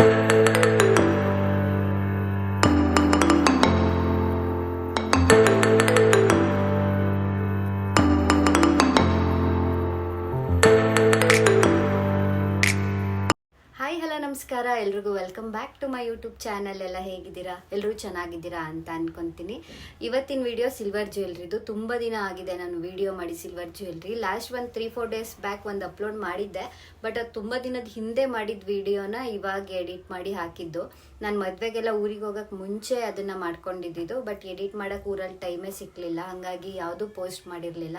Música ಎಲ್ರಿಗೂ welcome back to my YouTube channel ಎಲ್ಲ ಹೇಗಿದ್ದೀರಾ? ಎಲ್ಲರೂ ಚೆನ್ನಾಗಿದ್ದೀರಾ ಅಂತ ಅನ್ಕೊಂತೀನಿ. ಇವತ್ತಿನ ವಿಡಿಯೋ ಸಿಲ್ವರ್ ಜ್ಯುವೆಲ್ರಿದು ತುಂಬ ದಿನ ಆಗಿದೆ ನಾನು ವಿಡಿಯೋ ಮಾಡಿ ಸಿಲ್ವರ್ ಜ್ಯುವೆಲ್ರಿ ಲಾಸ್ಟ್ ಒಂದು ತ್ರೀ ಫೋರ್ ಡೇಸ್ ಬ್ಯಾಕ್ ಒಂದು ಅಪ್ಲೋಡ್ ಮಾಡಿದ್ದೆ. ಬಟ್ ಅದು ತುಂಬ ದಿನದ ಹಿಂದೆ ಮಾಡಿದ ವಿಡಿಯೋನ ಇವಾಗ ಎಡಿಟ್ ಮಾಡಿ ಹಾಕಿದ್ದು. ನಾನು ಮದುವೆಗೆಲ್ಲ ಊರಿಗೆ ಹೋಗಕ್ಕೆ ಮುಂಚೆ ಅದನ್ನು ಮಾಡ್ಕೊಂಡಿದ್ದು ಬಟ್ ಎಡಿಟ್ ಮಾಡೋಕೆ ಊರಲ್ಲಿ ಟೈಮೇ ಸಿಕ್ಕಲಿಲ್ಲ ಹಾಗಾಗಿ ಯಾವುದೂ ಪೋಸ್ಟ್ ಮಾಡಿರಲಿಲ್ಲ.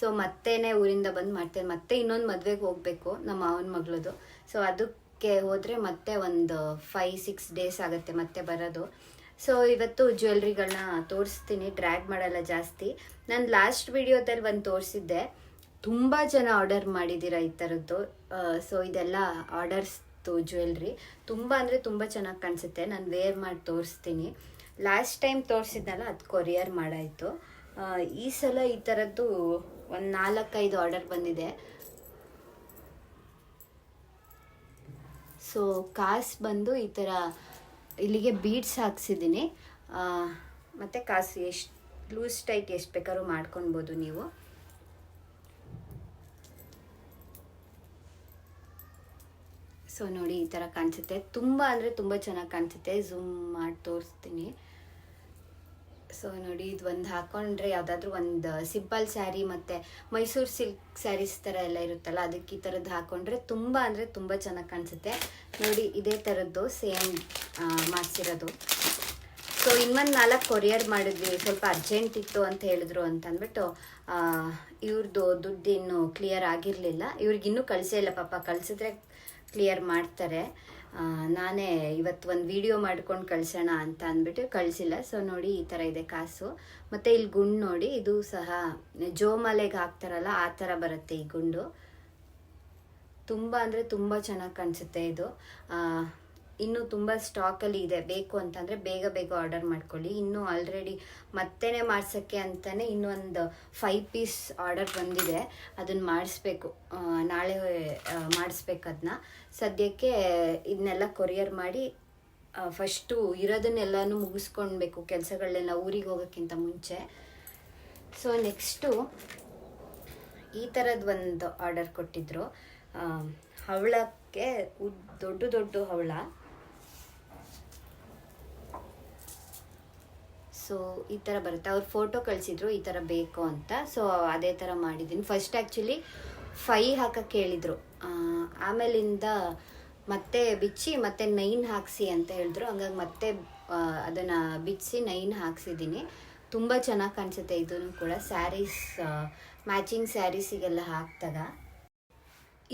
ಸೊ ಮತ್ತೇನೆ ಊರಿಂದ ಬಂದು ಮಾಡ್ತೇನೆ. ಮತ್ತೆ ಇನ್ನೊಂದು ಮದುವೆಗೆ ಹೋಗಬೇಕು ನಮ್ಮ ಮಾವನ ಮಗಳದು. ಸೊ ಅದಕ್ಕೆ ಹೋದರೆ ಮತ್ತೆ ಒಂದು ಫೈ ಸಿಕ್ಸ್ ಡೇಸ್ ಆಗುತ್ತೆ ಮತ್ತೆ ಬರೋದು. ಸೊ ಇವತ್ತು ಜ್ಯುವೆಲ್ರಿಗಳನ್ನ ತೋರಿಸ್ತೀನಿ. ಡ್ರ್ಯಾಗ್ ಮಾಡಲ್ಲ ಜಾಸ್ತಿ. ನಾನು ಲಾಸ್ಟ್ ವಿಡಿಯೋದಲ್ಲಿ ಒಂದು ತೋರಿಸಿದ್ದೆ. ತುಂಬ ಜನ ಆರ್ಡರ್ ಮಾಡಿದ್ದೀರಾ ಈ ಥರದ್ದು ಸೊ ಇದೆಲ್ಲ ಆರ್ಡರ್ಸ್ದು ಜ್ಯುವೆಲ್ರಿ ತುಂಬ ಅಂದರೆ ತುಂಬ ಚೆನ್ನಾಗಿ ಕಾಣಿಸುತ್ತೆ. ನಾನು ವೇರ್ ಮಾಡಿ ತೋರಿಸ್ತೀನಿ. ಲಾಸ್ಟ್ ಟೈಮ್ ತೋರಿಸಿದ್ನಲ್ಲ, ಅದು ಕೊರಿಯರ್ ಮಾಡಾಯಿತು. ಈ ಸಲ ಈ ಥರದ್ದು ಒಂದು ನಾಲ್ಕೈದು ಆರ್ಡರ್ ಬಂದಿದೆ. ಸೊ ಕಾಸು ಬಂದು ಈ ಥರ ಇಲ್ಲಿಗೆ ಬೀಡ್ಸ್ ಹಾಕ್ಸಿದ್ದೀನಿ. ಮತ್ತು ಕಾಸು ಎಷ್ಟು, ಲೂಸ್ ಟೈಟ್ ಎಷ್ಟು ಬೇಕಾದ್ರೂ ಮಾಡ್ಕೊಬೋದು ನೀವು. ಸೊ ನೋಡಿ ಈ ಥರ ಕಾಣಿಸುತ್ತೆ. ತುಂಬ ಅಂದರೆ ತುಂಬ ಚೆನ್ನಾಗಿ ಕಾಣಿಸುತ್ತೆ. ಝೂಮ್ ಮಾಡಿ ತೋರಿಸ್ತೀನಿ. ಸೊ ನೋಡಿ, ಇದು ಒಂದು ಹಾಕೊಂಡ್ರೆ ಯಾವುದಾದ್ರೂ ಒಂದು ಸಿಂಪಲ್ ಸ್ಯಾರಿ ಮತ್ತು ಮೈಸೂರು ಸಿಲ್ಕ್ ಸ್ಯಾರೀಸ್ ಥರ ಎಲ್ಲ ಇರುತ್ತಲ್ಲ, ಅದಕ್ಕೆ ಈ ಥರದ್ದು ಹಾಕೊಂಡ್ರೆ ತುಂಬ ಅಂದರೆ ತುಂಬ ಚೆನ್ನಾಗಿ ಕಾಣಿಸುತ್ತೆ. ನೋಡಿ, ಇದೇ ಥರದ್ದು ಸೇಮ್ ಮಾಡಿಸಿರೋದು. ಸೊ ಇನ್ನೊಂದು ನಾಲ್ಕು ಕೊರಿಯರ್ ಮಾಡಿದ್ವಿ, ಸ್ವಲ್ಪ ಅರ್ಜೆಂಟ್ ಇತ್ತು ಅಂತ ಹೇಳಿದ್ರು ಅಂತ ಅಂದ್ಬಿಟ್ಟು ಇವ್ರದ್ದು ದುಡ್ಡು ಇನ್ನೂ ಕ್ಲಿಯರ್ ಆಗಿರಲಿಲ್ಲ. ಇವ್ರಿಗಿನ್ನೂ ಕಳಿಸೇ ಇಲ್ಲ ಪಾಪ, ಕಳಿಸಿದ್ರೆ ಕ್ಲಿಯರ್ ಮಾಡ್ತಾರೆ. ನಾನೇ ಇವತ್ತು ಒಂದು ವಿಡಿಯೋ ಮಾಡ್ಕೊಂಡು ಕಳ್ಸೋಣ ಅಂತ ಅಂದ್ಬಿಟ್ಟು ಕಳಿಸಿಲ್ಲ. ಸೊ ನೋಡಿ ಈ ಥರ ಇದೆ ಕಾಸು. ಮತ್ತು ಇಲ್ಲಿ ಗುಂಡು ನೋಡಿ, ಇದು ಸಹ ಜೋಮಾಲೆಗೆ ಹಾಕ್ತಾರಲ್ಲ, ಆ ಥರ ಬರುತ್ತೆ ಈ ಗುಂಡು. ತುಂಬ ಅಂದರೆ ತುಂಬ ಚೆನ್ನಾಗಿ ಕಾಣಿಸುತ್ತೆ ಇದು. ಇನ್ನೂ ತುಂಬ ಸ್ಟಾಕಲ್ಲಿ ಇದೆ. ಬೇಕು ಅಂತಂದರೆ ಬೇಗ ಬೇಗ ಆರ್ಡರ್ ಮಾಡ್ಕೊಳ್ಳಿ. ಇನ್ನೂ ಆಲ್ರೆಡಿ ಮತ್ತೇ ಮಾಡ್ಸೋಕ್ಕೆ ಅಂತಲೇ ಇನ್ನೊಂದು ಫೈವ್ ಪೀಸ್ ಆರ್ಡರ್ ಬಂದಿದೆ. ಅದನ್ನು ಮಾಡಿಸ್ಬೇಕು. ನಾಳೆ ಮಾಡಿಸ್ಬೇಕು ಅದನ್ನ ಸದ್ಯಕ್ಕೆ ಇದನ್ನೆಲ್ಲ ಕೊರಿಯರ್ ಮಾಡಿ ಫಸ್ಟು ಇರೋದನ್ನೆಲ್ಲನೂ ಮುಗಿಸ್ಕೊಳ್ಬೇಕು ಕೆಲಸಗಳನ್ನೆಲ್ಲ ಊರಿಗೆ ಹೋಗೋಕ್ಕಿಂತ ಮುಂಚೆ. ಸೊ ನೆಕ್ಸ್ಟು ಈ ಥರದ್ದು ಒಂದು ಆರ್ಡರ್ ಕೊಟ್ಟಿದ್ದರು ಹವಳಕ್ಕೆ ದೊಡ್ಡ ದೊಡ್ಡ ಹವಳ. ಸೊ ಈ ಥರ ಬರುತ್ತೆ. ಅವ್ರು ಫೋಟೋ ಕಳಿಸಿದ್ರು ಈ ಥರ ಬೇಕು ಅಂತ. ಸೊ ಅದೇ ಥರ ಮಾಡಿದ್ದೀನಿ. ಫಸ್ಟ್ ಆ್ಯಕ್ಚುಲಿ ಫೈ ಹಾಕಕ್ಕೆ ಹೇಳಿದರು. ಆಮೇಲಿಂದ ಮತ್ತೆ ಬಿಚ್ಚಿ, ಮತ್ತೆ ನೈನ್ ಹಾಕ್ಸಿ ಅಂತ ಹೇಳಿದ್ರು. ಹಂಗಾಗಿ ಮತ್ತೆ ಅದನ್ನು ಬಿಚ್ಚಿ ನೈನ್ ಹಾಕ್ಸಿದ್ದೀನಿ. ತುಂಬ ಚೆನ್ನಾಗಿ ಕಾಣಿಸುತ್ತೆ. ಇದನ್ನು ಕೂಡ ಸ್ಯಾರೀಸ್ ಮ್ಯಾಚಿಂಗ್ ಸ್ಯಾರೀಸಿಗೆಲ್ಲ ಹಾಕ್ದಾಗ.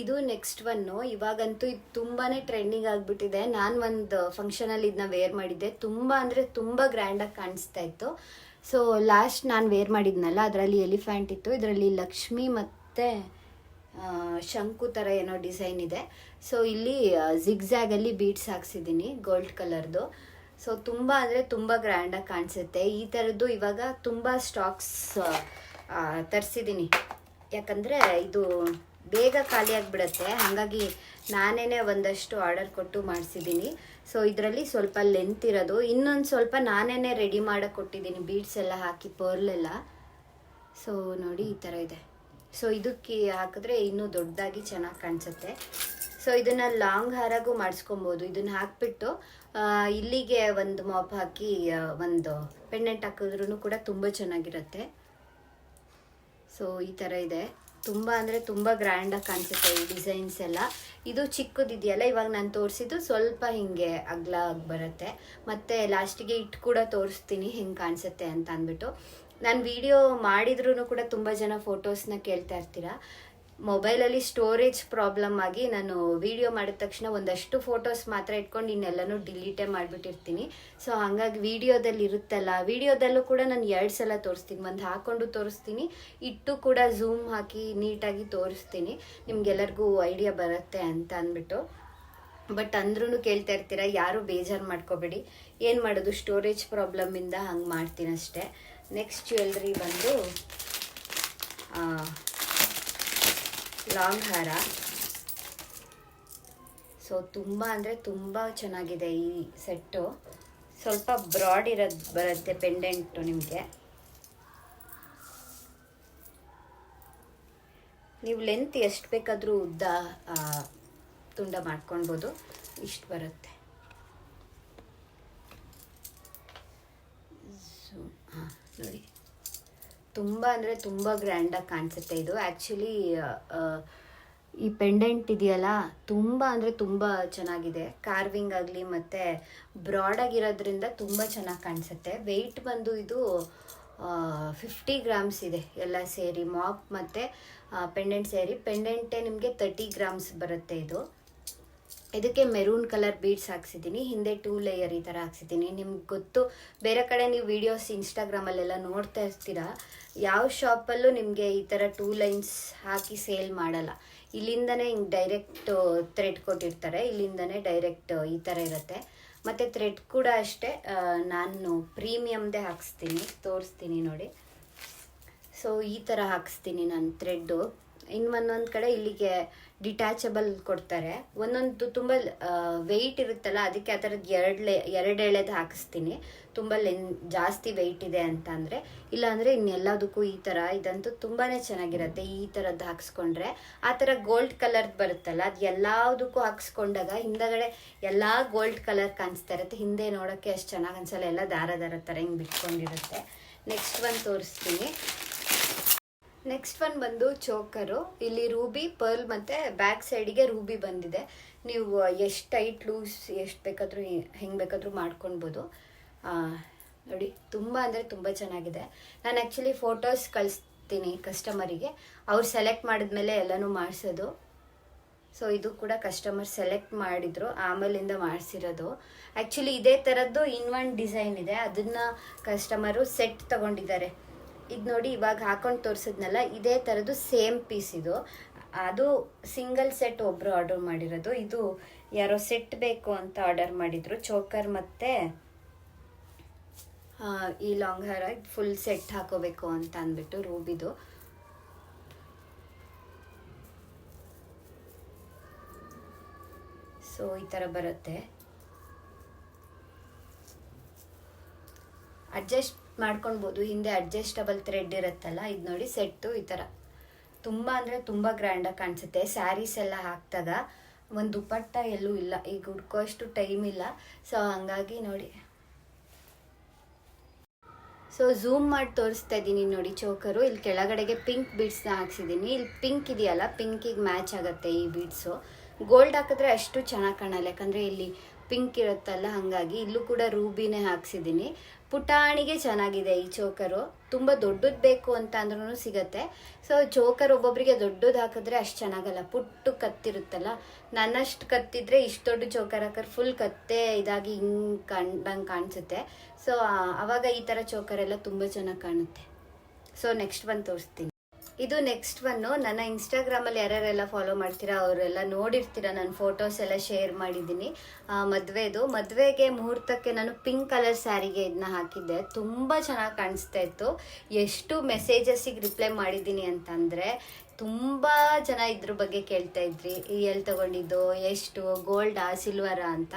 ಇದು ನೆಕ್ಸ್ಟ್ ಒನ್ನು ಇವಾಗಂತೂ ಇದು ತುಂಬಾ ಟ್ರೆಂಡಿಂಗ್ ಆಗಿಬಿಟ್ಟಿದೆ. ನಾನು ಒಂದು ಫಂಕ್ಷನಲ್ಲಿ ಇದನ್ನ ವೇರ್ ಮಾಡಿದ್ದೆ. ತುಂಬ ಅಂದರೆ ತುಂಬ ಗ್ರ್ಯಾಂಡಾಗಿ ಕಾಣಿಸ್ತಾ ಇತ್ತು. ಸೊ ಲಾಸ್ಟ್ ನಾನು ವೇರ್ ಮಾಡಿದ್ನಲ್ಲ, ಅದರಲ್ಲಿ ಎಲಿಫ್ಯಾಂಟ್ ಇತ್ತು. ಇದರಲ್ಲಿ ಲಕ್ಷ್ಮಿ ಮತ್ತು ಶಂಕು ಥರ ಏನೋ ಡಿಸೈನ್ ಇದೆ. ಸೊ ಇಲ್ಲಿ ಜಿಗ್ಝ್ಯಾಗಲ್ಲಿ ಬೀಟ್ಸ್ ಹಾಕ್ಸಿದ್ದೀನಿ ಗೋಲ್ಡ್ ಕಲರ್ದು ಸೊ ತುಂಬ ಅಂದರೆ ತುಂಬ ಗ್ರ್ಯಾಂಡಾಗಿ ಕಾಣಿಸುತ್ತೆ. ಈ ಥರದ್ದು ಇವಾಗ ತುಂಬ ಸ್ಟಾಕ್ಸ್ ತರಿಸಿದ್ದೀನಿ. ಯಾಕಂದರೆ ಇದು ಬೇಗ ಖಾಲಿಯಾಗಿ ಬಿಡುತ್ತೆ ಹಾಗಾಗಿ ನಾನೇ ಒಂದಷ್ಟು ಆರ್ಡರ್ ಕೊಟ್ಟು ಮಾಡಿಸಿದ್ದೀನಿ. ಸೊ ಇದರಲ್ಲಿ ಸ್ವಲ್ಪ ಲೆಂತ್ ಇರೋದು. ಇನ್ನೊಂದು ಸ್ವಲ್ಪ ನಾನೇ ರೆಡಿ ಮಾಡಕ್ಕೆ ಕೊಟ್ಟಿದ್ದೀನಿ ಬೀಡ್ಸ್ ಎಲ್ಲ ಹಾಕಿ ಪರ್ಲೆಲ್ಲ ಸೊ ನೋಡಿ ಈ ಥರ ಇದೆ. ಸೊ ಇದಕ್ಕೆ ಹಾಕಿದ್ರೆ ಇನ್ನೂ ದೊಡ್ಡದಾಗಿ ಚೆನ್ನಾಗಿ ಕಾಣಿಸುತ್ತೆ. ಸೊ ಇದನ್ನು ಲಾಂಗ್ ಹಾರಾಗೂ ಮಾಡಿಸ್ಕೊಬೋದು. ಇದನ್ನು ಹಾಕ್ಬಿಟ್ಟು ಇಲ್ಲಿಗೆ ಒಂದು ಮಾಪ್ ಹಾಕಿ ಒಂದು ಪೆಂಡೆಂಟ್ ಹಾಕಿದ್ರೂ ಕೂಡ ತುಂಬ ಚೆನ್ನಾಗಿರುತ್ತೆ. ಸೊ ಈ ಥರ ಇದೆ. ತುಂಬ ಅಂದರೆ ತುಂಬ ಗ್ರ್ಯಾಂಡಾಗಿ ಕಾಣಿಸುತ್ತೆ ಈ ಡಿಸೈನ್ಸ್ ಎಲ್ಲ. ಇದು ಚಿಕ್ಕದಿದೆಯಲ್ಲ, ಇವಾಗ ನಾನು ತೋರಿಸಿದ್ದು ಸ್ವಲ್ಪ ಹಿಂಗೆ ಅಗ್ಲ ಆಗಿ ಬರುತ್ತೆ. ಮತ್ತು ಲಾಸ್ಟಿಗೆ ಇಟ್ಟು ಕೂಡ ತೋರಿಸ್ತೀನಿ ಹೆಂಗೆ ಕಾಣಿಸುತ್ತೆ ಅಂತ ಅಂದ್ಬಿಟ್ಟು. ನಾನು ವಿಡಿಯೋ ಮಾಡಿದ್ರೂ ಕೂಡ ತುಂಬ ಜನ ಫೋಟೋಸ್ನ ಕೇಳ್ತಾ ಇರ್ತೀರಾ? ಮೊಬೈಲಲ್ಲಿ ಸ್ಟೋರೇಜ್ ಪ್ರಾಬ್ಲಮ್ ಆಗಿ ನಾನು ವಿಡಿಯೋ ಮಾಡಿದ ತಕ್ಷಣ ಒಂದಷ್ಟು ಫೋಟೋಸ್ ಮಾತ್ರ ಇಟ್ಕೊಂಡು ಇನ್ನೆಲ್ಲನೂ ಡಿಲೀಟೇ ಮಾಡಿಬಿಟ್ಟಿರ್ತೀನಿ. ಸೊ ಹಾಗಾಗಿ ವಿಡಿಯೋದಲ್ಲಿ ಇರುತ್ತಲ್ಲ ವಿಡಿಯೋದಲ್ಲೂ ಕೂಡ ನಾನು ಎರಡು ಸಲ ತೋರಿಸ್ತೀನಿ. ಒಂದು ಹಾಕ್ಕೊಂಡು ತೋರಿಸ್ತೀನಿ, ಇಟ್ಟು ಕೂಡ ಝೂಮ್ ಹಾಕಿ ನೀಟಾಗಿ ತೋರಿಸ್ತೀನಿ. ನಿಮ್ಗೆಲ್ಲರಿಗೂ ಐಡಿಯಾ ಬರುತ್ತೆ ಅಂತ ಅಂದ್ಬಿಟ್ಟು. ಬಟ್ ಅಂದ್ರೂ ಕೇಳ್ತಾ ಇರ್ತೀರ, ಯಾರು ಬೇಜಾರು ಮಾಡ್ಕೋಬೇಡಿ. ಏನು ಮಾಡೋದು ಸ್ಟೋರೇಜ್ ಪ್ರಾಬ್ಲಮ್ಮಿಂದ ಹಂಗೆ ಮಾಡ್ತೀನಿ ಅಷ್ಟೇ ನೆಕ್ಸ್ಟ್ ಜ್ಯುವೆಲ್ರಿ ಬಂದು ಲಾಂಗ್ ಹಾರ ಸೊ ಸೊ ತುಂಬ ಅಂದರೆ ತುಂಬ ಚೆನ್ನಾಗಿದೆ ಈ ಸೆಟ್ಟು ಸ್ವಲ್ಪ ಬ್ರಾಡ್ ಇರೋದು ಬರುತ್ತೆ ಪೆಂಡೆಂಟು ನಿಮಗೆ. ನೀವು ಲೆಂತ್ ಎಷ್ಟು ಬೇಕಾದರೂ ಉದ್ದ ತುಂಡ ಮಾಡ್ಕೊಳ್ಬೋದು. ಇಷ್ಟು ಬರುತ್ತೆ. ಹಾಂ, ನೋಡಿ. ತುಂಬ ಅಂದರೆ ತುಂಬ ಗ್ರ್ಯಾಂಡಾಗಿ ಕಾಣಿಸುತ್ತೆ ಇದು. ಆ್ಯಕ್ಚುಲಿ ಈ ಪೆಂಡೆಂಟ್ ಇದೆಯಲ್ಲ, ತುಂಬ ಅಂದರೆ ತುಂಬ ಚೆನ್ನಾಗಿದೆ. ಕಾರ್ವಿಂಗ್ ಆಗಲಿ ಮತ್ತು ಬ್ರಾಡಾಗಿರೋದ್ರಿಂದ ತುಂಬ ಚೆನ್ನಾಗಿ ಕಾಣಿಸುತ್ತೆ. ವೆಯ್ಟ್ ಬಂದು ಇದು ಫಿಫ್ಟಿ ಗ್ರಾಮ್ಸ್ ಇದೆ ಎಲ್ಲ ಸೇರಿ ಮಾಪ್ ಮತ್ತು ಪೆಂಡೆಂಟ್ ಸೇರಿ. ಪೆಂಡೆಂಟೇ ನಿಮಗೆ ತರ್ಟಿ ಗ್ರಾಮ್ಸ್ ಬರುತ್ತೆ ಇದು. ಇದಕ್ಕೆ ಮೆರೂನ್ ಕಲರ್ ಬೀಡ್ಸ್ ಹಾಕ್ಸಿದ್ದೀನಿ. ಹಿಂದೆ ಟೂ ಲೇಯರ್ ಈ ಥರ ಹಾಕ್ಸಿದ್ದೀನಿ. ನಿಮ್ಗೆ ಗೊತ್ತು, ಬೇರೆ ಕಡೆ ನೀವು ವೀಡಿಯೋಸ್ ಇನ್ಸ್ಟಾಗ್ರಾಮಲ್ಲೆಲ್ಲ ನೋಡ್ತಾ ಇರ್ತೀರಾ, ಯಾವ ಶಾಪಲ್ಲೂ ನಿಮಗೆ ಈ ಥರ ಟೂ ಲೈನ್ಸ್ ಹಾಕಿ ಸೇಲ್ ಮಾಡಲ್ಲ. ಇಲ್ಲಿಂದನೇ ಹಿಂಗೆ ಡೈರೆಕ್ಟ್ ಥ್ರೆಡ್ ಕೊಟ್ಟಿರ್ತಾರೆ. ಇಲ್ಲಿಂದನೇ ಡೈರೆಕ್ಟ್ ಈ ಥರ ಇರುತ್ತೆ. ಮತ್ತು ಥ್ರೆಡ್ ಕೂಡ ಅಷ್ಟೇ ನಾನು ಪ್ರೀಮಿಯಮ್ದೇ ಹಾಕ್ಸ್ತೀನಿ. ತೋರಿಸ್ತೀನಿ ನೋಡಿ. ಸೊ ಈ ಥರ ಹಾಕ್ಸ್ತೀನಿ ನಾನು ಥ್ರೆಡ್ಡು ಇನ್ನು ಒಂದೊಂದು ಕಡೆ ಇಲ್ಲಿಗೆ ಡಿಟ್ಯಾಚಬಲ್ ಕೊಡ್ತಾರೆ. ಒಂದೊಂದು ತುಂಬ ವೆಯ್ಟ್ ಇರುತ್ತಲ್ಲ, ಅದಕ್ಕೆ ಆ ಥರದ್ದು ಎರಡು ಲೇ, ಎರಡು ಹಾಕಿಸ್ತೀನಿ. ತುಂಬ ಲೆನ್, ಜಾಸ್ತಿ ವೆಯ್ಟ್ ಇದೆ ಅಂತ ಅಂದರೆ, ಇಲ್ಲಾಂದರೆ ಇನ್ನೆಲ್ಲದಕ್ಕೂ ಈ ಥರ ಇದಂತೂ ತುಂಬಾ ಚೆನ್ನಾಗಿರುತ್ತೆ. ಈ ಥರದ್ದು ಹಾಕ್ಸ್ಕೊಂಡ್ರೆ, ಆ ಥರ ಗೋಲ್ಡ್ ಕಲರ್ದು ಬರುತ್ತಲ್ಲ, ಅದು ಎಲ್ಲದಕ್ಕೂ ಹಾಕ್ಸ್ಕೊಂಡಾಗ ಹಿಂದಗಡೆ ಎಲ್ಲ ಗೋಲ್ಡ್ ಕಲರ್ ಕಾಣಿಸ್ತಾ ಇರುತ್ತೆ. ಹಿಂದೆ ನೋಡೋಕ್ಕೆ ಅಷ್ಟು ಚೆನ್ನಾಗಿ ಅನ್ಸಲ್ಲ, ಎಲ್ಲ ದಾರ ದಾರ ಥರ ಹಿಂಗೆ ಬಿಟ್ಕೊಂಡಿರುತ್ತೆ. ನೆಕ್ಸ್ಟ್ ಒಂದು ತೋರಿಸ್ತೀನಿ. ನೆಕ್ಸ್ಟ್ ಒನ್ ಬಂದು ಚೋಕರು ಇಲ್ಲಿ ರೂಬಿ ಪರ್ಲ್ ಮತ್ತು ಬ್ಯಾಕ್ ಸೈಡಿಗೆ ರೂಬಿ ಬಂದಿದೆ. ನೀವು ಎಷ್ಟು ಟೈಟ್ ಲೂಸ್ ಎಷ್ಟು ಬೇಕಾದರೂ ಹೆಂಗೆ ಬೇಕಾದರೂ ಮಾಡ್ಕೊಳ್ಬೋದು ನೋಡಿ, ತುಂಬ ಅಂದರೆ ತುಂಬ ಚೆನ್ನಾಗಿದೆ. ನಾನು ಆ್ಯಕ್ಚುಲಿ ಫೋಟೋಸ್ ಕಳಿಸ್ತೀನಿ ಕಸ್ಟಮರಿಗೆ ಅವ್ರು ಸೆಲೆಕ್ಟ್ ಮಾಡಿದ್ಮೇಲೆ ಎಲ್ಲನೂ ಮಾಡಿಸೋದು. ಸೊ ಇದು ಕೂಡ ಕಸ್ಟಮರ್ ಸೆಲೆಕ್ಟ್ ಮಾಡಿದ್ರು, ಆಮೇಲಿಂದ ಮಾಡಿಸಿರೋದು. ಆ್ಯಕ್ಚುಲಿ ಇದೇ ಥರದ್ದು ಇನ್ ಒನ್ ಡಿಸೈನ್ ಇದೆ. ಅದನ್ನು ಕಸ್ಟಮರು ಸೆಟ್ ತಗೊಂಡಿದ್ದಾರೆ. ಇದು ನೋಡಿ ಇವಾಗ ಹಾಕೊಂಡು ತೋರಿಸಿದ್ನಲ್ಲ, ಇದೇ ಥರದ್ದು ಸೇಮ್ ಪೀಸ್ ಇದು. ಅದು ಸಿಂಗಲ್ ಸೆಟ್ ಒಬ್ಬರು ಆರ್ಡರ್ ಮಾಡಿರೋದು. ಇದು ಯಾರೋ ಸೆಟ್ ಬೇಕು ಅಂತ ಆರ್ಡರ್ ಮಾಡಿದ್ರು, ಚೋಕರ್ ಮತ್ತು ಈ ಲಾಂಗ್ ಹೇರ್ ಫುಲ್ ಸೆಟ್ ಹಾಕೋಬೇಕು ಅಂತ ಅಂದ್ಬಿಟ್ಟು ರೂಬಿದು ಸೊ ಈ ಥರ ಬರುತ್ತೆ. ಅಡ್ಜಸ್ಟ್ ಮಾಡ್ಕೊಳ್ಬೋದು. ಹಿಂದೆ ಅಡ್ಜಸ್ಟಬಲ್ ಥ್ರೆಡ್ ಇರುತ್ತಲ್ಲ, ಇದು ನೋಡಿ ಸೆಟ್ಟು ಈ ಥರ ತುಂಬ ಅಂದರೆ ತುಂಬ ಗ್ರ್ಯಾಂಡಾಗಿ ಕಾಣಿಸುತ್ತೆ. ಸ್ಯಾರೀಸ್ ಎಲ್ಲ ಹಾಕಿದಾಗ ಒಂದು ದುಪ್ಪಟ್ಟ ಎಲ್ಲೂ ಇಲ್ಲ. ಈಗ ಹುಡ್ಕೋ ಅಷ್ಟು ಟೈಮ್ ಇಲ್ಲ. ಸೊ ಹಂಗಾಗಿ ನೋಡಿ. ಸೊ ಝೂಮ್ ಮಾಡಿ ತೋರಿಸ್ತಾ ಇದ್ದೀನಿ ನೋಡಿ ಚೋಕರು. ಇಲ್ಲಿ ಕೆಳಗಡೆಗೆ ಪಿಂಕ್ ಬೀಡ್ಸ್ನ ಹಾಕ್ಸಿದ್ದೀನಿ. ಇಲ್ಲಿ ಪಿಂಕ್ ಇದೆಯಲ್ಲ ಪಿಂಕಿಗೆ ಮ್ಯಾಚ್ ಆಗುತ್ತೆ ಈ ಬೀಡ್ಸು ಗೋಲ್ಡ್ ಹಾಕಿದ್ರೆ ಅಷ್ಟು ಚೆನ್ನಾಗಿ ಕಾಣಲ್ಲ. ಯಾಕಂದರೆ ಇಲ್ಲಿ ಪಿಂಕ್ ಇರುತ್ತಲ್ಲ, ಹಾಗಾಗಿ ಇಲ್ಲೂ ಕೂಡ ರೂಬಿನೇ ಹಾಕ್ಸಿದ್ದೀನಿ. ಪುಟಾಣಿಗೆ ಚೆನ್ನಾಗಿದೆ ಈ ಚೋಕರು. ತುಂಬ ದೊಡ್ಡದು ಬೇಕು ಅಂತ ಅಂದ್ರೂ ಸಿಗತ್ತೆ. ಸೊ ಚೋಕರ್ ಒಬ್ಬೊಬ್ಬರಿಗೆ ದೊಡ್ಡದು ಹಾಕಿದ್ರೆ ಅಷ್ಟು ಚೆನ್ನಾಗಲ್ಲ. ಪುಟ್ಟು ಕತ್ತಿರುತ್ತಲ್ಲ, ನನ್ನಷ್ಟು ಕತ್ತಿದ್ರೆ ಇಷ್ಟು ದೊಡ್ಡ ಚೋಕರ್ ಹಾಕರ್ ಫುಲ್ ಕತ್ತೆ ಇದಾಗಿ ಹಿಂಗೆ ಕಂಡಂಗೆ ಕಾಣಿಸುತ್ತೆ. ಸೊ ಅವಾಗ ಈ ಥರ ಚೋಕರ್ ಎಲ್ಲ ತುಂಬ ಚೆನ್ನಾಗಿ ಕಾಣುತ್ತೆ. ಸೊ ನೆಕ್ಸ್ಟ್ ಬಂದು ತೋರಿಸ್ತೀನಿ. ಇದು ನೆಕ್ಸ್ಟ್ ಒನ್ನು ನನ್ನ ಇನ್ಸ್ಟಾಗ್ರಾಮಲ್ಲಿ ಯಾರ್ಯಾರೆಲ್ಲ ಫಾಲೋ ಮಾಡ್ತೀರಾ, ಅವರೆಲ್ಲ ನೋಡಿರ್ತೀರಾ, ನಾನು ಫೋಟೋಸ್ ಎಲ್ಲ ಶೇರ್ ಮಾಡಿದ್ದೀನಿ. ಮದುವೆದು. ಮದುವೆಗೆ ಮುಹೂರ್ತಕ್ಕೆ ನಾನು ಪಿಂಕ್ ಕಲರ್ ಸ್ಯಾರಿಗೆ ಇದನ್ನ ಹಾಕಿದ್ದೆ. ತುಂಬ ಚೆನ್ನಾಗಿ ಕಾಣಿಸ್ತಾ ಇತ್ತು. ಎಷ್ಟು ಮೆಸೇಜಸ್ಸಿಗೆ ರಿಪ್ಲೈ ಮಾಡಿದ್ದೀನಿ ಅಂತಂದರೆ, ತುಂಬ ಜನ ಇದ್ರ ಬಗ್ಗೆ ಕೇಳ್ತಾ ಇದ್ರಿ. ಎಲ್ಲಿ ತಗೊಂಡಿದ್ದು, ಎಷ್ಟು ಗೋಲ್ಡಾ ಸಿಲ್ವರಾ ಅಂತ.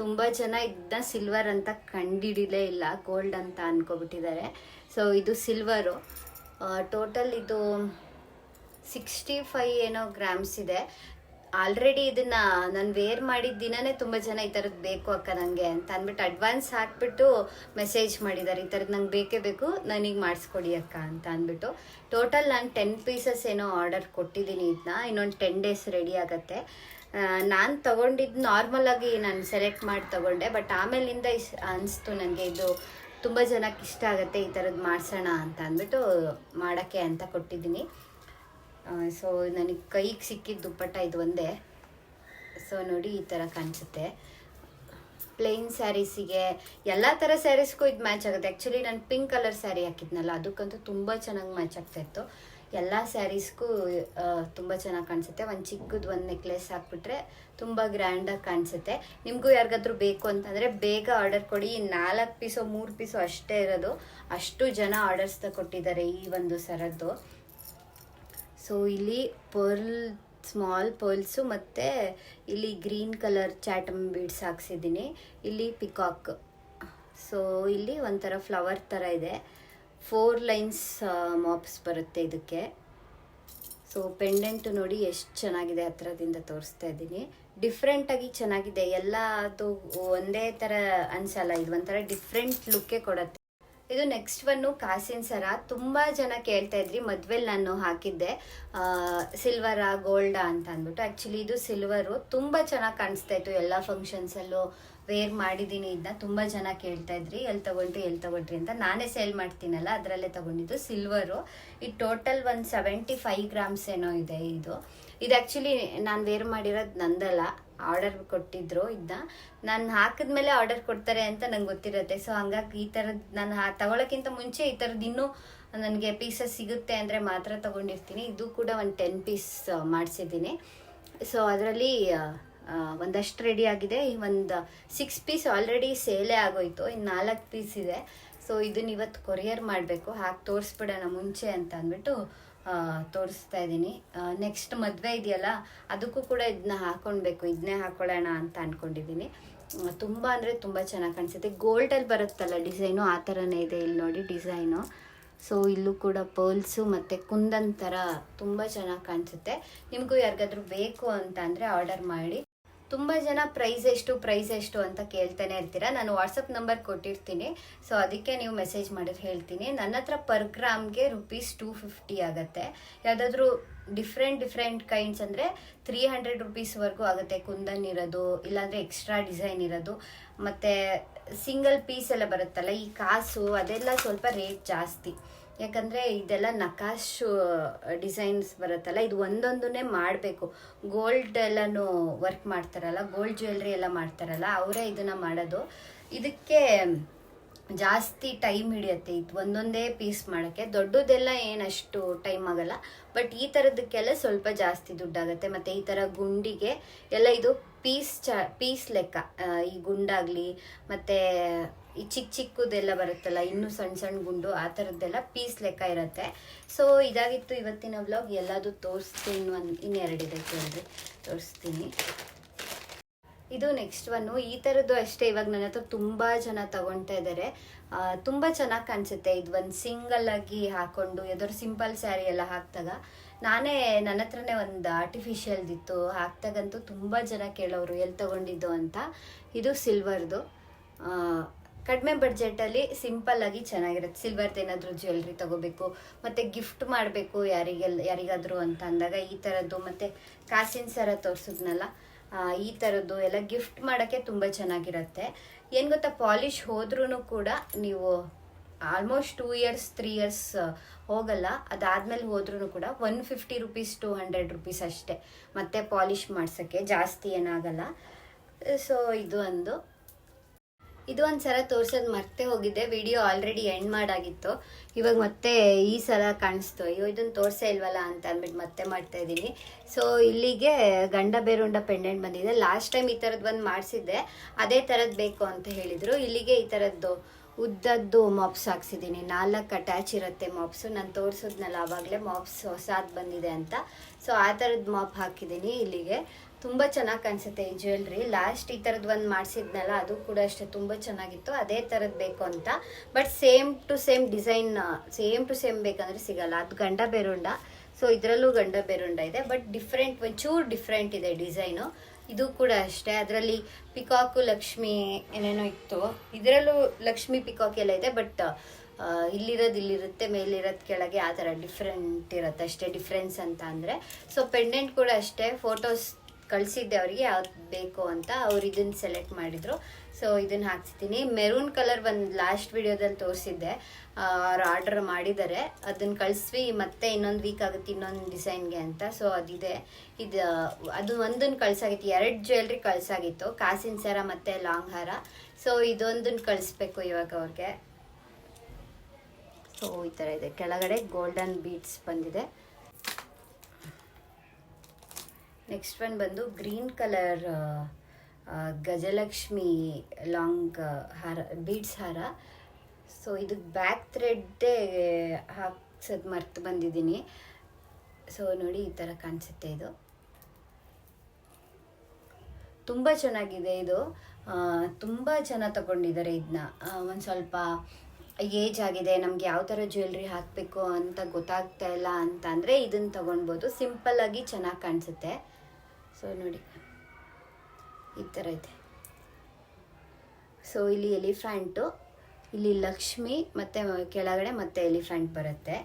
ತುಂಬ ಜನ ಇದನ್ನ ಸಿಲ್ವರ್ ಅಂತ ಕಂಡಿಡಿಲೇ ಇಲ್ಲ. ಗೋಲ್ಡ್ ಅಂತ ಅನ್ಕೋಬಿಟ್ಟಿದ್ದಾರೆ. ಸೊ ಇದು ಸಿಲ್ವರು ಟೋಟಲ್ ಇದು ಸಿಕ್ಸ್ಟಿ ಫೈ ಏನೋ ಗ್ರಾಮ್ಸ್ ಇದೆ. ಆಲ್ರೆಡಿ ಇದನ್ನ ನಾನು ವೇರ್ ಮಾಡಿದ ದಿನನೇ ತುಂಬ ಜನ ಈ ಥರದ್ದು ಬೇಕು ಅಕ್ಕ ನನಗೆ ಅಂತ ಅಂದ್ಬಿಟ್ಟು ಅಡ್ವಾನ್ಸ್ ಹಾಕ್ಬಿಟ್ಟು ಮೆಸೇಜ್ ಮಾಡಿದ್ದಾರೆ ಈ ಥರದ್ದು ನಂಗೆ ಬೇಕೇ ಬೇಕು, ನನಗೆ ಮಾಡಿಸ್ಕೊಡಿ ಅಕ್ಕ ಅಂತ ಅಂದ್ಬಿಟ್ಟು. ಟೋಟಲ್ ನಾನು ಟೆನ್ ಪೀಸಸ್ ಏನೋ ಆರ್ಡರ್ ಕೊಟ್ಟಿದ್ದೀನಿ ಇದನ್ನ ಇನ್ನೊಂದು ಟೆನ್ ಡೇಸ್ ರೆಡಿ ಆಗುತ್ತೆ. ನಾನು ತಗೊಂಡಿದ್ದು ನಾರ್ಮಲ್ ಆಗಿ ನಾನು ಸೆಲೆಕ್ಟ್ ಮಾಡಿ ತಗೊಂಡೆ ಬಟ್ ಆಮೇಲಿಂದ ಇಸ್ ಅನಿಸ್ತು ನನಗೆ ಇದು ತುಂಬ ಜನಕ್ಕೆ ಇಷ್ಟ ಆಗುತ್ತೆ ಈ ಥರದ್ದು ಮಾಡಿಸೋಣ ಅಂತ ಅಂದ್ಬಿಟ್ಟು ಮಾಡೋಕ್ಕೆ ಅಂತ ಕೊಟ್ಟಿದ್ದೀನಿ. ಸೊ ನನಗೆ ಕೈಗೆ ಸಿಕ್ಕಿದ ದುಪ್ಪಟ್ಟ ಇದು ಒಂದೇ. ಸೊ ನೋಡಿ ಈ ಥರ ಕಾಣಿಸುತ್ತೆ. ಪ್ಲೇನ್ ಸ್ಯಾರೀಸಿಗೆ ಎಲ್ಲ ಥರ ಸ್ಯಾರೀಸ್ಗೂ ಇದು ಮ್ಯಾಚ್ ಆಗುತ್ತೆ. ಆ್ಯಕ್ಚುಲಿ ನಾನು ಪಿಂಕ್ ಕಲರ್ ಸ್ಯಾರಿ ಹಾಕಿದ್ನಲ್ಲ, ಅದಕ್ಕಂತೂ ತುಂಬ ಚೆನ್ನಾಗಿ ಮ್ಯಾಚ್ ಆಗ್ತಾ ಇತ್ತು. ಎಲ್ಲ ಸ್ಯಾರೀಸ್ಗೂ ತುಂಬ ಚೆನ್ನಾಗಿ ಕಾಣಿಸುತ್ತೆ. ಒಂದು ಚಿಕ್ಕದು ಒಂದು ನೆಕ್ಲೆಸ್ ಹಾಕ್ಬಿಟ್ರೆ ತುಂಬ ಗ್ರ್ಯಾಂಡಾಗಿ ಕಾಣಿಸುತ್ತೆ. ನಿಮಗೂ ಯಾರಿಗಾದ್ರೂ ಬೇಕು ಅಂತಂದರೆ ಬೇಗ ಆರ್ಡರ್ ಕೊಡಿ. ನಾಲ್ಕು ಪೀಸೋ, ಮೂರು ಪೀಸೋ ಅಷ್ಟೇ ಇರೋದು. ಅಷ್ಟು ಜನ ಆರ್ಡರ್ಸ್ ಕೊಟ್ಟಿದ್ದಾರೆ ಈ ಒಂದು ಸರದ್ದು. ಸೊ, ಇಲ್ಲಿ ಪರ್ಲ್, ಸ್ಮಾಲ್ ಪರ್ಲ್ಸು ಮತ್ತು ಇಲ್ಲಿ ಗ್ರೀನ್ ಕಲರ್ ಚಾಟಮ್ ಬೀಡ್ಸ್ ಹಾಕ್ಸಿದ್ದೀನಿ. ಇಲ್ಲಿ ಪಿಕಾಕ್. ಸೊ, ಇಲ್ಲಿ ಒಂಥರ ಫ್ಲವರ್ ಥರ ಇದೆ. ಫೋರ್ ಲೈನ್ಸ್ ಮಾಪ್ಸ್ ಬರುತ್ತೆ ಇದಕ್ಕೆ. ಸೊ ಪೆಂಡೆಂಟ್ ನೋಡಿ ಎಷ್ಟು ಚೆನ್ನಾಗಿದೆ ಹತ್ರದಿಂದ ತೋರಿಸ್ತಾ ಇದ್ದೀನಿ. ಡಿಫ್ರೆಂಟಾಗಿ ಚೆನ್ನಾಗಿದೆ. ಎಲ್ಲ ಅದು ಒಂದೇ ಥರ ಅನ್ಸಲ್ಲ, ಇದು ಒಂಥರ ಡಿಫ್ರೆಂಟ್ ಲುಕ್ಕೇ ಕೊಡುತ್ತೆ. ಇದು ನೆಕ್ಸ್ಟ್ ಒನ್ನು ಕಾಸಿನ ಸರ ತುಂಬ ಜನ ಕೇಳ್ತಾ ಇದ್ರಿ, ಮದ್ವೆಲಿ ನಾನು ಹಾಕಿದ್ದೆ. ಸಿಲ್ವರಾ ಗೋಲ್ಡಾ ಅಂತ ಅಂದ್ಬಿಟ್ಟು. ಆ್ಯಕ್ಚುಲಿ ಇದು ಸಿಲ್ವರು ತುಂಬ ಚೆನ್ನಾಗಿ ಕಾಣಿಸ್ತಾ ಇತ್ತು ಎಲ್ಲ ಫಂಕ್ಷನ್ಸಲ್ಲೂ ವೇರ್ ಮಾಡಿದ್ದೀನಿ ಇದನ್ನ ತುಂಬ ಜನ ಕೇಳ್ತಾ ಇದ್ರಿ. ಎಲ್ಲಿ ತಗೊಂಡ್ರಿ ಎಲ್ಲಿ ತಗೊಂಡ್ರಿ ಅಂತ ನಾನೇ ಸೇಲ್ ಮಾಡ್ತೀನಲ್ಲ, ಅದರಲ್ಲೇ ತಗೊಂಡಿದ್ದು ಸಿಲ್ವರು ಈ ಟೋಟಲ್ ಒಂದು ಸೆವೆಂಟಿ ಫೈವ್ ಗ್ರಾಮ್ಸ್ ಏನೋ ಇದೆ ಇದು. ಇದು ಆ್ಯಕ್ಚುಲಿ ನಾನು ವೇರ್ ಮಾಡಿರೋದು ನಂದಲ್ಲ ಆರ್ಡರ್ ಕೊಟ್ಟಿದ್ರು ಇದನ್ನ ನಾನು ಹಾಕಿದ್ಮೇಲೆ ಆರ್ಡರ್ ಕೊಡ್ತಾರೆ ಅಂತ ನಂಗೆ ಗೊತ್ತಿರುತ್ತೆ. ಸೊ ಹಂಗಾಗಿ ಈ ಥರದ್ದು ನಾನು ಹಾ ತಗೊಳ್ಳೋಕ್ಕಿಂತ ಮುಂಚೆ ಈ ಥರದ್ದು ಇನ್ನೂ ನನಗೆ ಪೀಸಸ್ ಸಿಗುತ್ತೆ ಅಂದರೆ ಮಾತ್ರ ತಗೊಂಡಿರ್ತೀನಿ. ಇದು ಕೂಡ ಒಂದು ಟೆನ್ ಪೀಸ್ ಮಾಡಿಸಿದ್ದೀನಿ. ಸೊ ಅದರಲ್ಲಿ ಒಂದಷ್ಟು ರೆಡಿ ಆಗಿದೆ. ಒಂದು ಸಿಕ್ಸ್ ಪೀಸ್ ಆಲ್ರೆಡಿ ಸೇಲೇ ಆಗೋಯ್ತು. ಇನ್ನು ನಾಲ್ಕು ಪೀಸ್ ಇದೆ. ಸೊ ಇದನ್ನ ಇವತ್ತು ಕೊರಿಯರ್ ಮಾಡಬೇಕು. ಹಾಕಿ ತೋರಿಸ್ಬಿಡೋಣ ಮುಂಚೆ ಅಂತ ಅಂದ್ಬಿಟ್ಟು ತೋರಿಸ್ತಾ ಇದ್ದೀನಿ ನೆಕ್ಸ್ಟ್ ಮದುವೆ ಇದೆಯಲ್ಲ, ಅದಕ್ಕೂ ಕೂಡ ಇದನ್ನ ಹಾಕೊಳ್ಬೇಕು ಇದನ್ನೇ ಹಾಕೊಳ್ಳೋಣ ಅಂತ ಅಂದ್ಕೊಂಡಿದ್ದೀನಿ ತುಂಬ ಅಂದರೆ ತುಂಬ ಚೆನ್ನಾಗಿ ಕಾಣಿಸುತ್ತೆ. ಗೋಲ್ಡಲ್ಲಿ ಬರುತ್ತಲ್ಲ ಡಿಸೈನು ಆ ಥರನೇ ಇದೆ ಇಲ್ಲಿ ನೋಡಿ ಡಿಸೈನು ಸೊ ಇಲ್ಲೂ ಕೂಡ ಪರ್ಲ್ಸು ಮತ್ತು ಕುಂದನ್ ಥರ ತುಂಬ ಚೆನ್ನಾಗಿ ಕಾಣಿಸುತ್ತೆ. ನಿಮಗೂ ಯಾರಿಗಾದ್ರೂ ಬೇಕು ಅಂತ ಅಂದರೆ ಆರ್ಡರ್ ಮಾಡಿ. ತುಂಬ ಜನ ಪ್ರೈಸ್ ಎಷ್ಟು ಪ್ರೈಸ್ ಎಷ್ಟು ಅಂತ ಕೇಳ್ತಾನೆ ಇರ್ತೀರಾ? ನಾನು ವಾಟ್ಸಪ್ ನಂಬರ್ ಕೊಟ್ಟಿರ್ತೀನಿ. ಸೊ ಅದಕ್ಕೆ ನೀವು ಮೆಸೇಜ್ ಮಾಡಿದ್ರೆ ಹೇಳ್ತೀನಿ. ನನ್ನ ಹತ್ರ ಪರ್ ಗ್ರಾಮ್ಗೆ ರುಪೀಸ್ ಟೂ ಫಿಫ್ಟಿ ಆಗುತ್ತೆ. ಯಾವುದಾದ್ರೂ ಡಿಫ್ರೆಂಟ್ ಡಿಫ್ರೆಂಟ್ ಕೈಂಡ್ಸ್ ಅಂದರೆ ತ್ರೀ ಹಂಡ್ರೆಡ್ ರುಪೀಸ್ವರೆಗೂ ಆಗುತ್ತೆ. ಕುಂದನ್ ಇರೋದು, ಇಲ್ಲಾಂದರೆ ಎಕ್ಸ್ಟ್ರಾ ಡಿಸೈನ್ ಇರೋದು. ಮತ್ತು ಸಿಂಗಲ್ ಪೀಸ್ ಎಲ್ಲ ಬರುತ್ತಲ್ಲ, ಈ ಕಾಸು ಅದೆಲ್ಲ ಸ್ವಲ್ಪ ರೇಟ್ ಜಾಸ್ತಿ. ಯಾಕಂದರೆ ಇದೆಲ್ಲ ನಕಾಶು ಡಿಸೈನ್ಸ್ ಬರುತ್ತಲ್ಲ, ಇದು ಒಂದೊಂದನ್ನೇ ಮಾಡಬೇಕು. ಗೋಲ್ಡ್ ಎಲ್ಲನೂ ವರ್ಕ್ ಮಾಡ್ತಾರಲ್ಲ ಗೋಲ್ಡ್ ಜ್ಯುವೆಲ್ರಿ ಎಲ್ಲ ಮಾಡ್ತಾರಲ್ಲ, ಅವರೇ ಇದನ್ನ ಮಾಡೋದು. ಇದಕ್ಕೆ ಜಾಸ್ತಿ ಟೈಮ್ ಹಿಡಿಯುತ್ತೆ, ಇದು ಒಂದೊಂದೇ ಪೀಸ್ ಮಾಡೋಕ್ಕೆ. ದೊಡ್ಡದೆಲ್ಲ ಏನಷ್ಟು ಟೈಮ್ ಆಗಲ್ಲ ಬಟ್ ಈ ಥರದಕ್ಕೆಲ್ಲ ಸ್ವಲ್ಪ ಜಾಸ್ತಿ ದುಡ್ಡಾಗುತ್ತೆ. ಮತ್ತು ಈ ಥರ ಗುಂಡಿಗೆ ಎಲ್ಲ ಇದು ಪೀಸ್ ಚ ಪೀಸ್ ಲೆಕ್ಕ ಈ ಗುಂಡಾಗಲಿ, ಮತ್ತು ಈ ಚಿಕ್ಕ ಚಿಕ್ಕದೆಲ್ಲ ಬರುತ್ತಲ್ಲ, ಇನ್ನೂ ಸಣ್ಣ ಸಣ್ಣ ಗುಂಡು, ಆ ಥರದ್ದೆಲ್ಲ ಪೀಸ್ ಲೆಕ್ಕ ಇರುತ್ತೆ. ಸೊ ಇದಾಗಿತ್ತು ಇವತ್ತಿನ ವ್ಲಾಗ್. ಎಲ್ಲದು ತೋರಿಸ್ತೀನಿ ಒಂದು ಇನ್ನೆರಡಿದೆ ಕೇಳಿದ್ರೆ ತೋರಿಸ್ತೀನಿ. ಇದು ನೆಕ್ಸ್ಟ್ ಒನ್ನು ಈ ಥರದ್ದು ಅಷ್ಟೇ ಇವಾಗ ನನ್ನ ಹತ್ರ ತುಂಬ ಜನ ತಗೊಳ್ತಾ ಇದ್ದಾರೆ ತುಂಬ ಚೆನ್ನಾಗಿ ಕಾಣಿಸುತ್ತೆ. ಇದು ಒಂದು ಸಿಂಗಲ್ ಆಗಿ ಹಾಕೊಂಡು, ಯಾವ್ದಾದ್ರು ಸಿಂಪಲ್ ಸ್ಯಾರಿ ಎಲ್ಲ ಹಾಕಿದಾಗ, ನಾನೇ ನನ್ನ ಹತ್ರನೇ ಒಂದು ಆರ್ಟಿಫಿಷಿಯಲ್ದಿತ್ತು ಹಾಕ್ದಾಗಂತೂ ತುಂಬ ಜನ ಕೇಳೋರು ಎಲ್ಲಿ ತಗೊಂಡಿದ್ದು ಅಂತ. ಇದು ಸಿಲ್ವರ್ದು ಕಡಿಮೆ ಬಡ್ಜೆಟಲ್ಲಿ ಆಗಿ ಚೆನ್ನಾಗಿರುತ್ತೆ. ಸಿಲ್ವರ್ದು ಏನಾದರೂ ಜ್ಯುವೆಲ್ರಿ ತಗೋಬೇಕು, ಮತ್ತು ಗಿಫ್ಟ್ ಮಾಡಬೇಕು ಯಾರಿಗೆಲ್ಲ ಯಾರಿಗಾದರೂ ಅಂತ ಅಂದಾಗ ಈ ಥರದ್ದು ಮತ್ತು ಕಾಸಿನ ಸರ ತೋರಿಸಿದ್ನಲ್ಲ ಈ ಥರದ್ದು ಎಲ್ಲ ಗಿಫ್ಟ್ ಮಾಡೋಕ್ಕೆ ತುಂಬ ಚೆನ್ನಾಗಿರುತ್ತೆ. ಏನು ಗೊತ್ತಾ, ಪಾಲಿಶ್ ಹೋದ್ರೂ ಕೂಡ ನೀವು almost two years three years ಹೋಗಲ್ಲ. ಅದಾದ್ಮೇಲೆ ಹೋದ್ರೂ ಕೂಡ one fifty rupees to hundred rupees ಅಷ್ಟೇ. ಮತ್ತೆ ಪಾಲಿಶ್ ಮಾಡ್ಸೋಕ್ಕೆ ಜಾಸ್ತಿ ಏನಾಗಲ್ಲ. ಸೊ ಇದು ಒಂದು. ಇದು ಒಂದು ಸಲ ತೋರ್ಸೋದು ಮರ್ತೆ ಹೋಗಿದ್ದೆ ವಿಡಿಯೋ ಆಲ್ರೆಡಿ ಎಂಡ್ ಮಾಡಾಗಿತ್ತು. ಇವಾಗ ಮತ್ತೆ ಈ ಸಲ ಕಾಣಿಸ್ತು. ಅಯ್ಯೋ ಇದನ್ನು ತೋರಿಸೇ ಇಲ್ವಲ್ಲ ಅಂತ ಅಂದ್ಬಿಟ್ಟು ಮತ್ತೆ ಮಾಡ್ತಾ ಇದ್ದೀನಿ ಸೊ ಇಲ್ಲಿಗೆ ಗಂಡ ಬೇರುಂಡ ಪೆಂಡೆಂಟ್ ಬಂದಿದೆ. ಲಾಸ್ಟ್ ಟೈಮ್ ಈ ಥರದ್ದು ಒಂದು ಮಾಡಿಸಿದ್ದೆ. ಅದೇ ಥರದ್ದು ಬೇಕು ಅಂತ ಹೇಳಿದರು. ಇಲ್ಲಿಗೆ ಈ ಥರದ್ದು ಉದ್ದದ್ದು ಮಾಪ್ಸ್ ಹಾಕ್ಸಿದ್ದೀನಿ ನಾಲ್ಕು ಅಟ್ಯಾಚ್ ಇರುತ್ತೆ ಮಾಪ್ಸು ನಾನು ತೋರಿಸಿದ್ನಲ್ಲ ಆವಾಗಲೇ ಮಾಪ್ಸ್ ಹೊಸಾದ್ ಬಂದಿದೆ ಅಂತ. ಸೊ ಆ ಥರದ್ದು ಮಾಪ್ ಹಾಕಿದ್ದೀನಿ ಇಲ್ಲಿಗೆ. ತುಂಬ ಚೆನ್ನಾಗಿ ಕಾಣಿಸುತ್ತೆ ಈ ಜ್ಯುವೆಲ್ರಿ. ಲಾಸ್ಟ್ ಈ ಥರದ್ದು ಒಂದು ಮಾಡಿಸಿದ್ನಲ್ಲ, ಅದು ಕೂಡ ಅಷ್ಟೇ ತುಂಬ ಚೆನ್ನಾಗಿತ್ತು. ಅದೇ ಥರದ್ದು ಬೇಕು ಅಂತ. But same to same design, same to same ಬೇಕಂದ್ರೆ ಸಿಗಲ್ಲ. ಅದು ಗಂಡ ಬೇರುಂಡ. ಸೊ, ಇದರಲ್ಲೂ ಗಂಡ ಬೇರುಂಡ ಇದೆ. ಬಟ್ ಡಿಫ್ರೆಂಟ್, ಒಂಚೂರು ಡಿಫ್ರೆಂಟ್ ಇದೆ ಡಿಸೈನು. ಇದು ಕೂಡ ಅಷ್ಟೇ. ಅದರಲ್ಲಿ ಪಿಕಾಕು, ಲಕ್ಷ್ಮಿ ಏನೇನೋ ಇತ್ತು. ಇದರಲ್ಲೂ ಲಕ್ಷ್ಮಿ ಪಿಕಾಕ್ ಎಲ್ಲ ಇದೆ. ಬಟ್ ಇಲ್ಲಿರೋದು ಇಲ್ಲಿರುತ್ತೆ, ಮೇಲಿರೋದು ಕೆಳಗೆ ಆ ಥರ ಡಿಫ್ರೆಂಟ್ ಇರುತ್ತೆ ಅಷ್ಟೇ. ಡಿಫ್ರೆನ್ಸ್ ಅಂತ ಅಂದರೆ. ಸೊ, ಪೆಂಡೆಂಟ್ ಕೂಡ ಅಷ್ಟೇ. ಫೋಟೋಸ್ ಕಳಿಸಿದ್ದೆ ಅವರಿಗೆ, ಯಾವ್ದು ಬೇಕು ಅಂತ ಅವ್ರು ಇದನ್ನ ಸೆಲೆಕ್ಟ್ ಮಾಡಿದ್ರು. ಸೊ ಇದನ್ನ ಹಾಕ್ಸಿದ್ದೀನಿ. ಮೆರೂನ್ ಕಲರ್ ಒಂದು ಲಾಸ್ಟ್ ವಿಡಿಯೋದಲ್ಲಿ ತೋರಿಸಿದ್ದೆ. ಅವ್ರು ಆರ್ಡರ್ ಮಾಡಿದ್ದಾರೆ. ಅದನ್ನ ಕಳಿಸ್ವಿ, ಮತ್ತೆ ಇನ್ನೊಂದು ವೀಕ್ ಆಗುತ್ತೆ ಇನ್ನೊಂದು ಡಿಸೈನ್ಗೆ ಅಂತ. ಸೊ ಅದಿದೆ. ಇದು, ಅದು ಒಂದನ್ನು ಕಳ್ಸಾಗಿತ್ತು. ಎರಡು ಜ್ಯುವೆಲ್ರಿ ಕಳ್ಸಾಗಿತ್ತು. ಕಾಸಿನ ಸರ ಮತ್ತು ಲಾಂಗ್ ಹಾರ. ಸೊ ಇದೊಂದನ್ನು ಕಳಿಸ್ಬೇಕು ಇವಾಗ ಅವ್ರಿಗೆ. ಸೊ ಈ ಥರ ಇದೆ. ಕೆಳಗಡೆ ಗೋಲ್ಡನ್ ಬೀಟ್ಸ್ ಬಂದಿದೆ. ನೆಕ್ಸ್ಟ್ ಒನ್ ಬಂದು ಗ್ರೀನ್ ಕಲರ್ ಗಜಲಕ್ಷ್ಮಿ ಲಾಂಗ್ ಹಾರ ಬೀಡ್ಸ್ ಹಾರ. ಸೊ ಇದಕ್ಕೆ ಬ್ಯಾಕ್ ಥ್ರೆಡ್ಡೇ ಹಾಕ್ಸೋದು ಮರ್ತು ಬಂದಿದ್ದೀನಿ. ಸೊ ನೋಡಿ ಈ ಥರ ಕಾಣಿಸುತ್ತೆ ಇದು. ತುಂಬ ಚೆನ್ನಾಗಿದೆ ಇದು. ತುಂಬ ಜನ ತಗೊಂಡಿದ್ದಾರೆ ಇದನ್ನ ಒಂದು ಸ್ವಲ್ಪ ಏಜ್ ಆಗಿದೆ, ನಮ್ಗೆ ಯಾವ ಥರ ಜ್ಯುವೆಲ್ರಿ ಹಾಕಬೇಕು ಅಂತ ಗೊತ್ತಾಗ್ತಾ ಇಲ್ಲ ಅಂತ ಅಂದರೆ ಇದನ್ನು ತೊಗೊಳ್ಬೋದು ಸಿಂಪಲ್ಲಾಗಿ ಚೆನ್ನಾಗಿ ಕಾಣಿಸುತ್ತೆ. ಸೊ ನೋಡಿ. ಈ ಥರ ಇದೆ. ಸೊ ಇಲ್ಲಿ ಎಲಿಫ್ಯಾಂಟು, ಇಲ್ಲಿ ಲಕ್ಷ್ಮಿ, ಮತ್ತು ಕೆಳಗಡೆ ಮತ್ತೆ ಎಲಿಫ್ಯಾಂಟ್ ಬರುತ್ತೆ.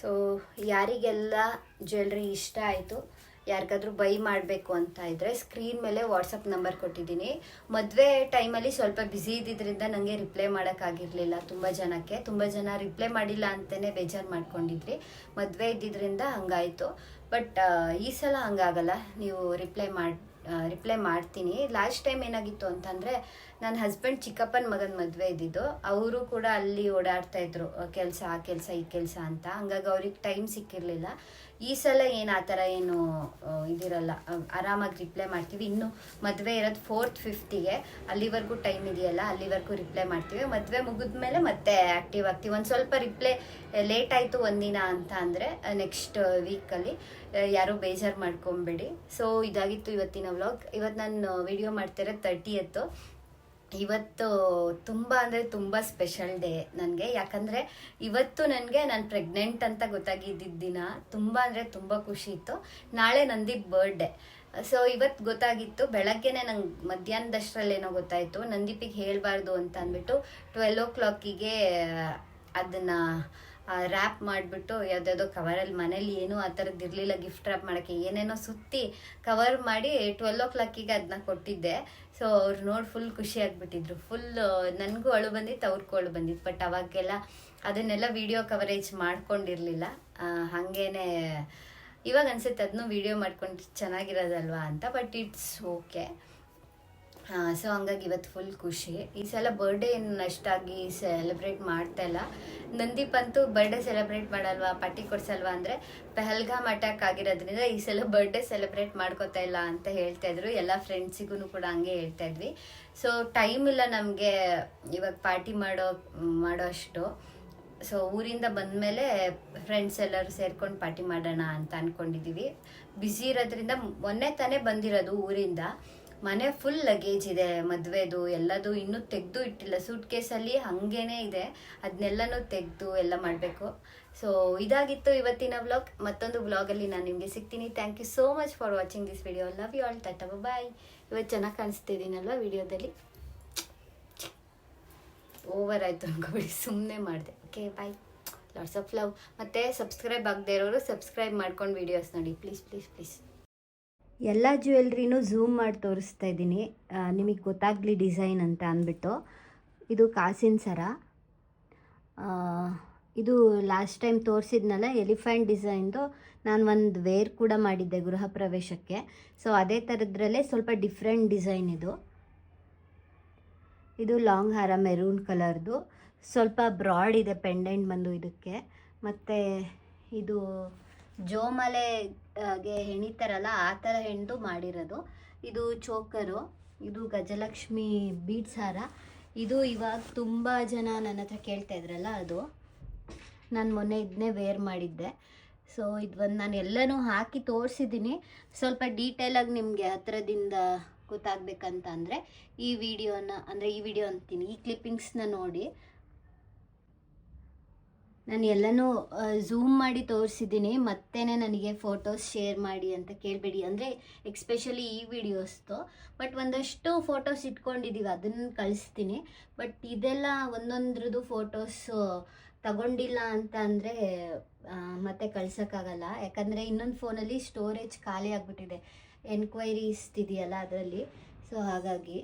ಸೊ ಯಾರಿಗೆಲ್ಲ ಜ್ಯುವೆಲ್ರಿ ಇಷ್ಟ ಆಯಿತು, ಯಾರಿಗಾದ್ರೂ ಬೈ ಮಾಡಬೇಕು ಅಂತ ಇದ್ದರೆ ಸ್ಕ್ರೀನ್ ಮೇಲೆ ವಾಟ್ಸಪ್ ನಂಬರ್ ಕೊಟ್ಟಿದ್ದೀನಿ. ಮದುವೆ ಟೈಮಲ್ಲಿ ಸ್ವಲ್ಪ ಬ್ಯುಸಿ ಇದ್ದಿದ್ದರಿಂದ ನನಗೆ ರಿಪ್ಲೈ ಮಾಡೋಕ್ಕಾಗಿರಲಿಲ್ಲ ತುಂಬ ಜನಕ್ಕೆ. ತುಂಬ ಜನ ರಿಪ್ಲೈ ಮಾಡಿಲ್ಲ ಅಂತಲೇ ಬೇಜಾರು ಮಾಡ್ಕೊಂಡಿದ್ರಿ. ಮದುವೆ ಇದ್ದಿದ್ದರಿಂದ ಹಂಗಾಯಿತು. ಬಟ್ ಈ ಸಲ ಹಂಗಾಗಲ್ಲ. ನೀವು ರಿಪ್ಲೈ ಮಾಡಿ ರಿಪ್ಲೈ ಮಾಡ್ತೀನಿ. ಲಾಸ್ಟ್ ಟೈಮ್ ಏನಾಗಿತ್ತು ಅಂತಂದರೆ ನನ್ನ ಹಸ್ಬೆಂಡ್ ಚಿಕ್ಕಪ್ಪನ ಮಗನ ಮದುವೆ ಇದ್ದಿದ್ದು. ಅವರು ಕೂಡ ಅಲ್ಲಿ ಓಡಾಡ್ತಾ ಇದ್ರು ಕೆಲಸ, ಆ ಕೆಲಸ, ಈ ಕೆಲಸ ಅಂತ. ಹಂಗಾಗಿ ಅವ್ರಿಗೆ ಟೈಮ್ ಸಿಕ್ಕಿರಲಿಲ್ಲ. ಈ ಸಲ ಏನು ಆ ಥರ ಏನು ಇದಿರಲ್ಲ ಆರಾಮಾಗಿ ರಿಪ್ಲೈ ಮಾಡ್ತೀವಿ. ಇನ್ನು ಮದುವೆ ಇರೋದು ಫೋರ್ತ್ ಫಿಫ್ತಿಗೆ ಅಲ್ಲಿವರೆಗೂ ಟೈಮ್ ಇದೆಯಲ್ಲ, ಅಲ್ಲಿವರೆಗೂ ರಿಪ್ಲೈ ಮಾಡ್ತೀವಿ. ಮದುವೆ ಮುಗಿದ್ಮೇಲೆ ಮತ್ತೆ ಆ್ಯಕ್ಟಿವ್ ಆಗ್ತೀವಿ. ಒಂದು ಸ್ವಲ್ಪ ರಿಪ್ಲೈ ಲೇಟ್ ಆಯಿತು ಒಂದಿನ ಅಂತ ಅಂದರೆ ನೆಕ್ಸ್ಟ್ ವೀಕಲ್ಲಿ ಯಾರೂ ಬೇಜಾರು ಮಾಡ್ಕೊಂಬೇಡಿ. ಸೊ ಇದಾಗಿತ್ತು ಇವತ್ತಿನ ವ್ಲಾಗ್ ಇವತ್ತು ನಾನು ವಿಡಿಯೋ ಮಾಡ್ತಿರೋದು ತರ್ಟಿ ಎತ್ತು ಇವತ್ತು ತುಂಬ ಅಂದರೆ ತುಂಬ ಸ್ಪೆಷಲ್ ಡೇ ನನಗೆ. ಯಾಕಂದರೆ ಇವತ್ತು ನನಗೆ ನಾನು ಪ್ರೆಗ್ನೆಂಟ್ ಅಂತ ಗೊತ್ತಾಗಿದ್ದಿದ್ದ ದಿನ ತುಂಬ ಅಂದರೆ ತುಂಬ ಖುಷಿ ಇತ್ತು. ನಾಳೆ ನಂದಿದ್ ಬರ್ಡೇ ಸೊ ಇವತ್ತು ಗೊತ್ತಾಗಿತ್ತು. ಬೆಳಗ್ಗೆನೆ ನಂಗೆ ಮಧ್ಯಾಹ್ನದಷ್ಟರಲ್ಲೇನೋ ಗೊತ್ತಾಯಿತು. ನಂದೀಪಿಗೆ ಹೇಳಬಾರ್ದು ಅಂತ ಅಂದ್ಬಿಟ್ಟು ಟ್ವೆಲ್ ಓ ಕ್ಲಾಕಿಗೆ ಅದನ್ನು ರ್ಯಾಪ್ ಮಾಡಿಬಿಟ್ಟು ಯಾವುದ್ಯಾವುದೋ ಕವರಲ್ಲಿ ಮನೇಲಿ ಏನೂ ಆ ಥರದ್ದು ಇರಲಿಲ್ಲ ಗಿಫ್ಟ್ ರ್ಯಾಪ್ ಮಾಡೋಕ್ಕೆ, ಏನೇನೋ ಸುತ್ತಿ ಕವರ್ ಮಾಡಿ ಟ್ವೆಲ್ ಓ ಕ್ಲಾಕಿಗೆ ಅದನ್ನ ಕೊಟ್ಟಿದ್ದೆ. ಸೊ ಅವ್ರು ನೋಡಿ ಫುಲ್ ಖುಷಿ ಆಗಿಬಿಟ್ಟಿದ್ರು. ಫುಲ್ ನನಗೂ ಅಳು ಬಂದಿತ್ತು, ಅವ್ರಿಗೂ ಅಳು ಬಂದಿತ್ತು. ಬಟ್ ಅವಾಗೆಲ್ಲ ಅದನ್ನೆಲ್ಲ ವಿಡಿಯೋ ಕವರೇಜ್ ಮಾಡ್ಕೊಂಡಿರಲಿಲ್ಲ. ಹಾಗೇನೆ, ಇವಾಗ ಅನ್ಸುತ್ತೆ ಅದನ್ನು ವಿಡಿಯೋ ಮಾಡ್ಕೊಂಡು ಚೆನ್ನಾಗಿರೋದಲ್ವಾ ಅಂತ. ಬಟ್ ಇಟ್ಸ್ ಓಕೆ ಸೊ ಹಂಗಾಗಿ ಇವತ್ತು ಫುಲ್ ಖುಷಿ. ಈ ಸಲ ಬರ್ಡೇ ಏನು ಅಷ್ಟಾಗಿ ಸೆಲೆಬ್ರೇಟ್ ಮಾಡ್ತಾ ಇಲ್ಲ. ನಂದೀಪ್ ಅಂತೂ ಬರ್ಡೇ ಸೆಲೆಬ್ರೇಟ್ ಮಾಡಲ್ವಾ ಪಾರ್ಟಿ ಕೊಡ್ಸಲ್ವಾ ಅಂದರೆ ಪೆಹಲ್ಗಾಮ್ ಅಟ್ಯಾಕ್ ಆಗಿರೋದ್ರಿಂದ ಈ ಸಲ ಬರ್ಡೇ ಸೆಲೆಬ್ರೇಟ್ ಮಾಡ್ಕೋತಾ ಇಲ್ಲ ಅಂತ ಹೇಳ್ತಾ ಇದ್ರು. ಎಲ್ಲ ಫ್ರೆಂಡ್ಸಿಗೂ ಕೂಡ ಹಂಗೆ ಹೇಳ್ತಾ ಇದ್ವಿ. ಸೊ ಟೈಮ್ ಇಲ್ಲ ನಮಗೆ ಇವಾಗ ಪಾರ್ಟಿ ಮಾಡೋ ಮಾಡೋ ಅಷ್ಟು. ಸೊ ಊರಿಂದ ಬಂದಮೇಲೆ ಫ್ರೆಂಡ್ಸ್ ಎಲ್ಲರೂ ಸೇರ್ಕೊಂಡು ಪಾರ್ಟಿ ಮಾಡೋಣ ಅಂತ ಅಂದ್ಕೊಂಡಿದ್ದೀವಿ ಬ್ಯುಸಿ ಇರೋದ್ರಿಂದ ಮೊನ್ನೆ ತಾನೇ ಬಂದಿರೋದು ಊರಿಂದ. ಮನೆ ಫುಲ್ ಲಗೇಜ್ ಇದೆ, ಮದುವೆದು, ಎಲ್ಲದು ಇನ್ನೂ ತೆಗೆದು ಇಟ್ಟಿಲ್ಲ. ಸೂಟ್ ಕೇಸಲ್ಲಿ ಹಂಗೇನೆ ಇದೆ. ಅದನ್ನೆಲ್ಲನೂ ತೆಗೆದು ಎಲ್ಲ ಮಾಡಬೇಕು. ಸೊ ಇದಾಗಿತ್ತು ಇವತ್ತಿನ ವ್ಲಾಗ್ ಮತ್ತೊಂದು ವ್ಲಾಗಲ್ಲಿ ನಾನು ನಿಮಗೆ ಸಿಗ್ತೀನಿ. Thank you so much for watching this video love you all tata bye ಇವತ್ತು ಚೆನ್ನಾಗಿ ಕಾಣಿಸ್ತಿದ್ದೀನಲ್ವ ವಿಡಿಯೋದಲ್ಲಿ ಓವರ್ ಆಯಿತು ಅನ್ಕೊಬಿಡಿ. ಸುಮ್ಮನೆ ಮಾಡಿದೆ. Okay bye lots of love ಮತ್ತು ಸಬ್ಸ್ಕ್ರೈಬ್ ಆಗದೆ ಇರೋರು ಸಬ್ಸ್ಕ್ರೈಬ್ ಮಾಡ್ಕೊಂಡು ವೀಡಿಯೋಸ್ ನೋಡಿ. ಪ್ಲೀಸ್ ಪ್ಲೀಸ್ ಪ್ಲೀಸ್ ಎಲ್ಲ ಜ್ಯುವೆಲ್ರಿನೂ ಝೂಮ್ ಮಾಡಿ ತೋರಿಸ್ತಾ ಇದ್ದೀನಿ. ನಿಮಗೆ ಗೊತ್ತಾಗಲಿ ಡಿಸೈನ್ ಅಂತ ಅಂದ್ಬಿಟ್ಟು. ಇದು ಕಾಸಿನ ಸರ. ಇದು ಲಾಸ್ಟ್ ಟೈಮ್ ತೋರಿಸಿದ್ನಲ್ಲ, ಎಲಿಫೆಂಟ್ ಡಿಸೈನ್ದು. ನಾನು ಒಂದು ವೇರ್ ಕೂಡ ಮಾಡಿದ್ದೆ ಗೃಹ ಪ್ರವೇಶಕ್ಕೆ. ಸೊ, ಅದೇ ಥರದ್ರಲ್ಲೇ ಸ್ವಲ್ಪ ಡಿಫ್ರೆಂಟ್ ಡಿಸೈನ್ ಇದು. ಇದು ಲಾಂಗ್ ಹಾರ ಮೆರೂನ್ ಕಲರ್ದು. ಸ್ವಲ್ಪ ಬ್ರಾಡ್ ಇದೆ ಪೆಂಡೆಂಟ್ ಬಂದು ಇದಕ್ಕೆ. ಮತ್ತು ಇದು ಜೋಮಲೆಗೆ ಹೆಣಿತಾರಲ್ಲ, ಆ ಥರ ಹೆಣ್ದು ಮಾಡಿರೋದು. ಇದು ಚೋಕರು, ಇದು ಗಜಲಕ್ಷ್ಮಿ ಬೀಟ್ಸಾರ ಇದು ಇವಾಗ ತುಂಬ ಜನ ನನ್ನ ಹತ್ರ ಕೇಳ್ತಾ ಇದ್ರಲ್ಲ ಅದು. ನಾನು ಮೊನ್ನೆ ಇದನ್ನೇ ವೇರ್ ಮಾಡಿದ್ದೆ. ಸೊ ಇದು ಒಂದು ನಾನು ಎಲ್ಲನೂ ಹಾಕಿ ತೋರಿಸಿದ್ದೀನಿ. ಸ್ವಲ್ಪ ಡೀಟೇಲಾಗಿ ನಿಮಗೆ ಹತ್ರದಿಂದ ಗೊತ್ತಾಗಬೇಕಂತ ಅಂದರೆ ಈ ವಿಡಿಯೋನ ಅಂದರೆ ಈ ವಿಡಿಯೋ ಅಂತೀನಿ. ಈ ಕ್ಲಿಪ್ಪಿಂಗ್ಸ್ನ ನೋಡಿ. ನಾನು ಎಲ್ಲನೂ ಝೂಮ್ ಮಾಡಿ ತೋರಿಸಿದ್ದೀನಿ. ಮತ್ತೇನೆ ನನಗೆ ಫೋಟೋಸ್ ಶೇರ್ ಮಾಡಿ ಅಂತ ಕೇಳಬೇಡಿ. ಅಂದರೆ ಎಕ್ಸ್ಪೆಷಲಿ ಈ ವಿಡಿಯೋಸ್ದು ಬಟ್ ಒಂದಷ್ಟು ಫೋಟೋಸ್ ಇಟ್ಕೊಂಡಿದ್ದೀವಿ ಅದನ್ನು ಕಳಿಸ್ತೀನಿ. ಬಟ್ ಇದೆಲ್ಲ ಒಂದೊಂದ್ರದ್ದು ಫೋಟೋಸು ತಗೊಂಡಿಲ್ಲ ಅಂತ ಅಂದರೆ ಮತ್ತೆ ಕಳ್ಸೋಕ್ಕಾಗಲ್ಲ. ಯಾಕಂದರೆ ಇನ್ನೊಂದು ಫೋನಲ್ಲಿ ಸ್ಟೋರೇಜ್ ಖಾಲಿ ಆಗಿಬಿಟ್ಟಿದೆ. ಎನ್ಕ್ವೈರೀಸ್ ಇದೆಯಲ್ಲ ಅದರಲ್ಲಿ. ಸೊ ಹಾಗಾಗಿ.